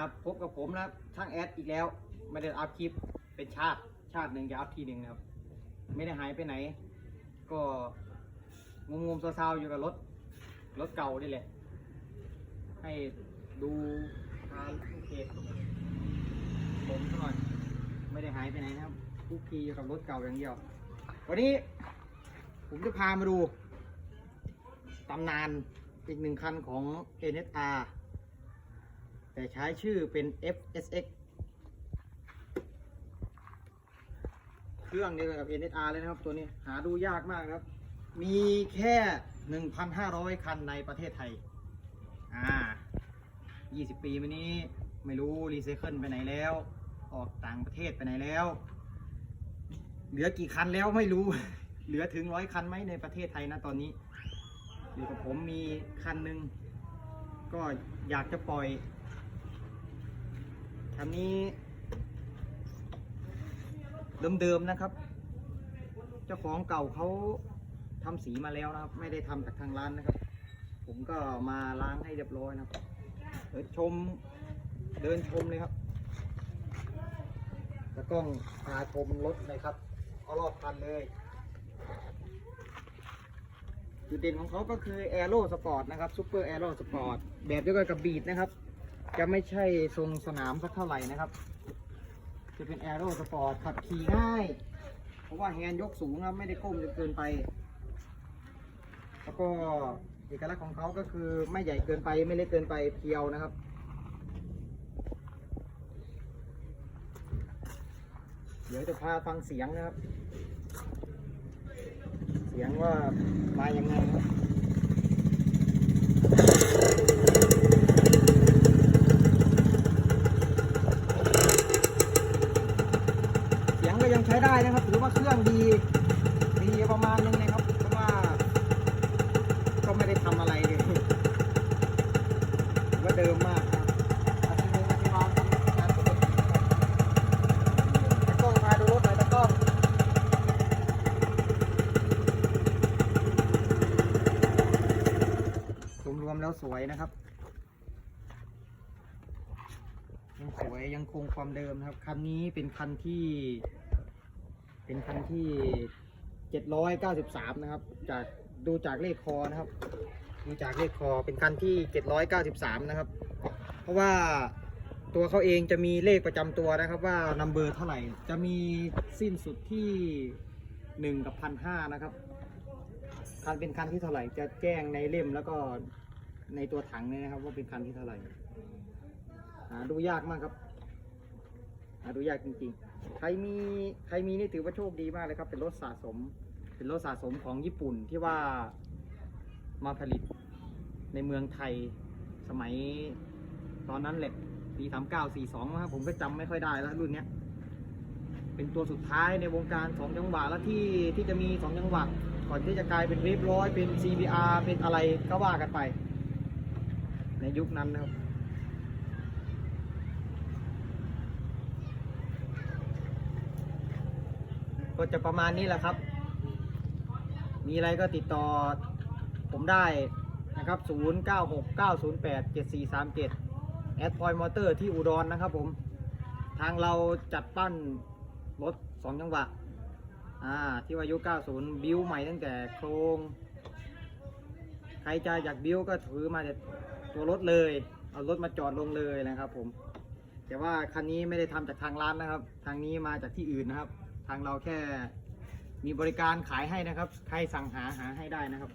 ครับพบกับผมนะช่างแอดอีกแล้ว ไม่ได้อัพคลิปเป็นชาติชาติหนึ่งจะอัพทีหนึ่งนะครับ ไม่ได้หายไปไหน ก็งงๆซาๆอยู่กับรถรถเก่านี่แหละ ให้ดูทางโอเคผมหน่อยไม่ได้หายไปไหนนะครับคุกคีอยู่กับรถเก่าอย่างเดียว วันนี้ผมจะพามาดูตำนานอีกหนึ่งคันของ NSR แต่ใช้ชื่อเป็น FSX เครื่องเดียวกับ NSR เลยนะครับตัวนี้หาดูยากมากครับ มีแค่ 1,500 คันในประเทศไทย อ่า 20 ปีมานี้ไม่รู้รีไซเคิลไปไหนแล้ว ออกต่างประเทศไปไหนแล้ว เหลือกี่คันแล้วไม่รู้ เหลือถึงร้อยคันไหมในประเทศไทยนะตอนนี้อยู่กับผมมีคันหนึ่งก็อยากจะปล่อย คันนี้เดิมๆนะครับ เจ้าของเก่าเขาทำสีมาแล้วนะครับ ไม่ได้ทำจากทางร้านนะครับ ผมก็มาล้างให้เรียบร้อยนะครับเดี๋ยวชมเดินชมเลยครับแล้วกล้องพาชมรถเลยครับเอารอบคันเลยจุดเด่นของเขาก็คือ Aero Sport นะครับ Super Aero Sport แบบเดียวกันกับบีดนะครับ จะไม่ใช่ทรงสนามสักเท่าไหร่นะครับ จะเป็น Aero Sport ขับขี่ง่าย เพราะว่าแฮนด์ยกสูงครับไม่ได้ก้มจนเกินไป แล้วก็เอกลักษณ์ของเขาก็คือไม่ใหญ่เกินไปไม่เล็กเกินไปเพียวนะครับเดี๋ยวจะพาฟังเสียงนะครับ เสียงว่ามายังไงครับเสียงก็ยังใช้ได้นะค รื่องดีดีประมาณนึงนะครับเพราะว่า ก็ไม่ได้ทำอะไรเลยถือว่าเดิมมากครับอาทิตย์นึงอาทิตย์มาทำงานกติครับตะกล้องมาดูรถหน่อยตะกล้องรวมๆแล้วสวยนะครับยังสวยยังคงความเดิมนะครับ คันนี้เป็นคันที่ เป็นคันที่ 793 นะครับ จากดูจากเลขคอนะครับ ดูจากเลขคอเป็นคันที่ 793 นะครับ เพราะว่าตัวเขาเองจะมีเลขประจำตัวนะครับว่านัมเบอร์เท่าไหร่ จะมีสิ้นสุดที่ 1 กับพันห้านะครับ คันเป็นคันที่เท่าไหร่จะแจ้งในเล่มแล้วก็ในตัวถังเนี่ยนะครับ ว่าเป็นคันที่เท่าไหร่หาดูยากมากครับ หาดูยากจริงๆ ใครมีใครมีนี่ถือว่าโชคดีมากเลยครับ เป็นรถสะสม เป็นรถสะสมของญี่ปุ่นที่ว่ามาผลิตในเมืองไทยสมัยตอนนั้นแหละปีสามเก้าสี่สองนะครับผมก็จำไม่ค่อยได้แล้วรุ่นเนี้ย เป็นตัวสุดท้ายในวงการสองจังหวะแล้วที่ที่จะมีสองจังหวะก่อนที่จะกลายเป็นเวฟร้อยเป็น CBR เป็นอะไรก็ว่ากันไป ในยุคนั้นนะครับ ก็จะประมาณนี้แหละครับ มีอะไรก็ติดต่อผมได้นะครับ 0969087437 แอดพอยมอเตอร์ที่อุดรนะครับผม ทางเราจัดปั้นรถสองจังหวะอ่าที่วายุ 90 บิวใหม่ตั้งแต่โครง ใครจะอยากบิวก็ถือมาจากตัวรถเลย เอารถมาจอดลงเลยนะครับผม แต่ว่าคันนี้ไม่ได้ทำจากทางร้านนะครับ ทางนี้มาจากที่อื่นนะครับ ทางเราแค่มีบริการขายให้นะครับ ใครสั่งหาหาให้ได้นะครับ